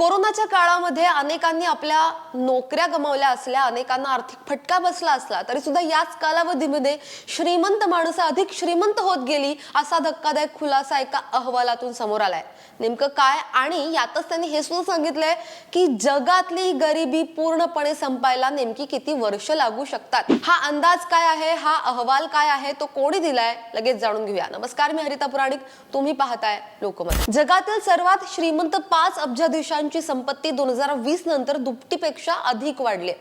कोरोनाच्या काळामध्ये अनेकांनी आपल्या नोकऱ्या गमावल्या असल्या अनेकांना आर्थिक फटका बसला असला तरी सुद्धा याच कालावधीमध्ये श्रीमंत माणसं अधिक श्रीमंत होत गेली असा धक्कादायक खुलासा एका अहवालातून समोर आलाय. नेमकं काय आणि यातच त्यांनी हे सुद्धा सांगितलंय की जगातली गरिबी पूर्णपणे संपायला नेमकी किती वर्ष लागू शकतात? हा अंदाज काय आहे? हा अहवाल काय आहे? तो कोणी दिलाय? लगेच जाणून घेऊया. नमस्कार मी हरिता पुराणिक. तुम्ही पाहताय लोकमत. जगातील सर्वात श्रीमंत पाच अब्ज देशांची संपत्ती दोन हजार वीस नंतर दुपटीपेक्षा अधिक वाढली.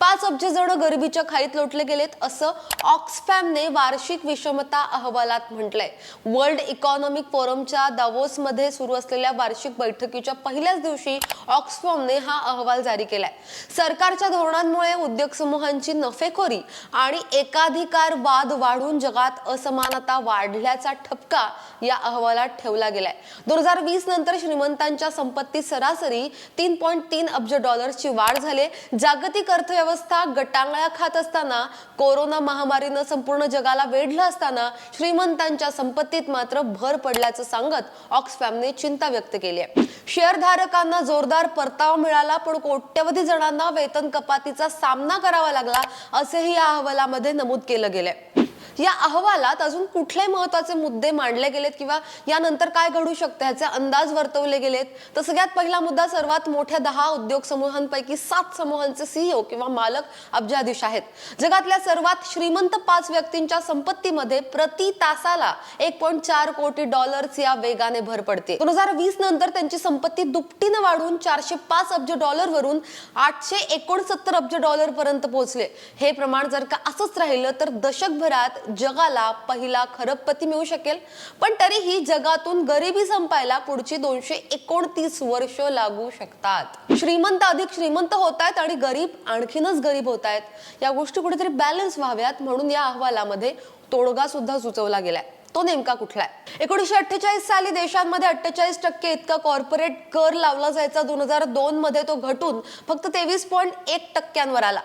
पाच अब्ज जण गरिबीच्या खाईत लोटले गेलेत असं ऑक्सफॅमने वार्षिक विषमता अहवालात म्हटलंय. वर्ल्ड इकॉनॉमिक फोरमच्या दावोस मध्ये सुरू असलेल्या वार्षिक बैठकीच्या पहिल्याच दिवशी ऑक्सफॉर्मने हा अहवाल जारी केलाय. सरकारच्या धोरणांमुळे उद्योग समूहांची नफेखोरी आणि एकाधिकार वाद वाढून जगात असमानता वाढल्याचा ठपका या अहवालात ठेवला गेलाय. दोन हजार वीस नंतर श्रीमंतांच्या संपत्ती सरासरी तीन पॉईंट तीन अब्ज डॉलर्सची वाढ झाली. जागतिक अर्थव्यवस्था गटांगळ्या खात असताना कोरोना महामारीनं संपूर्ण जगाला वेढलं असताना श्रीमंतांच्या संपत्तीत मात्र भर पडल्याचं सांगत ऑक्सफॅमने चिंता व्यक्त केली आहे. शेअरधारकांना जोरदार परतावा मिळाला पण कोट्यवधी जणांना वेतन कपातीचा सामना करावा लागला असेही या अहवालामध्ये नमूद केलं गेलंय. या अहवालात अजून कुठले महत्त्वाचे मुद्दे मांडले गेलेत किंवा यानंतर काय घडू शकतं ह्याचे अंदाज वर्तवले गेलेत? तर सगळ्यात पहिला मुद्दा सर्वात मोठ्या दहा उद्योग समूहांपैकी सात समूहांचे सीईओ किंवा मालक अब्जाधीश आहेत जगातल्या सर्वात श्रीमंत पाच व्यक्तींच्या संपत्तीमध्ये प्रति तासाला एक पॉईंट चार कोटी डॉलर्स या वेगाने भर पडते. दोन हजार वीस नंतर त्यांची संपत्ती दुपटीनं वाढून चारशे पाच अब्ज डॉलर वरून आठशे एकोणसत्तर अब्ज डॉलर पर्यंत पोहोचले. हे प्रमाण जर का असंच राहिलं तर दशकभरात जगाला पहिला खरबपती मिळू शकेल. पण तरीही जगातून गरिबी संपायला पुढची दोनशे एकोणतीस वर्ष लागू शकतात. श्रीमंत अधिक श्रीमंत होत आहेत आणि गरीब आणखीनच गरीब होत आहेत. या गोष्टी कुठेतरी बॅलन्स व्हाव्यात म्हणून या अहवालामध्ये तोडगा सुद्धा सुचवला गेलाय. तो नेमका कुठला आहे एकोणीशे अठ्ठेचाळीस साली देशांमध्ये अठ्ठेचाळीस टक्के इतका कॉर्पोरेट कर लावला जायचा. दोन हजार दोन मध्ये तो घटून फक्त तेवीस पॉईंट एक टक्क्यांवर आला.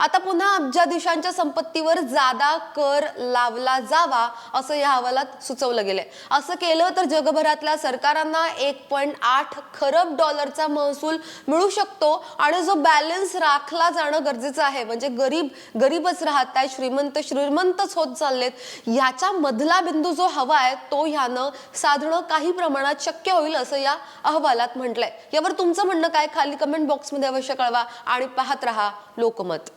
आता पुन्हा अब्जाधीशांच्या संपत्तीवर जादा कर लावला जावा असं या अहवालात सुचवलं गेलंय. असं केलं तर जगभरातल्या सरकारांना एक पॉईंट आठ खरब डॉलरचा महसूल मिळू शकतो आणि जो बॅलन्स राखला जाणं गरजेचं आहे. म्हणजे गरीब गरीबच राहत आहे श्रीमंत श्रीमंतच होत चाललेत. याच्या मधला बिंदू जो हवा आहे तो ह्यानं साधणं काही प्रमाणात शक्य होईल असं या अहवालात म्हटलंय. यावर तुमचं म्हणणं काय? खाली कमेंट बॉक्समध्ये अवश्य कळवा आणि पाहत रहा लोकमत.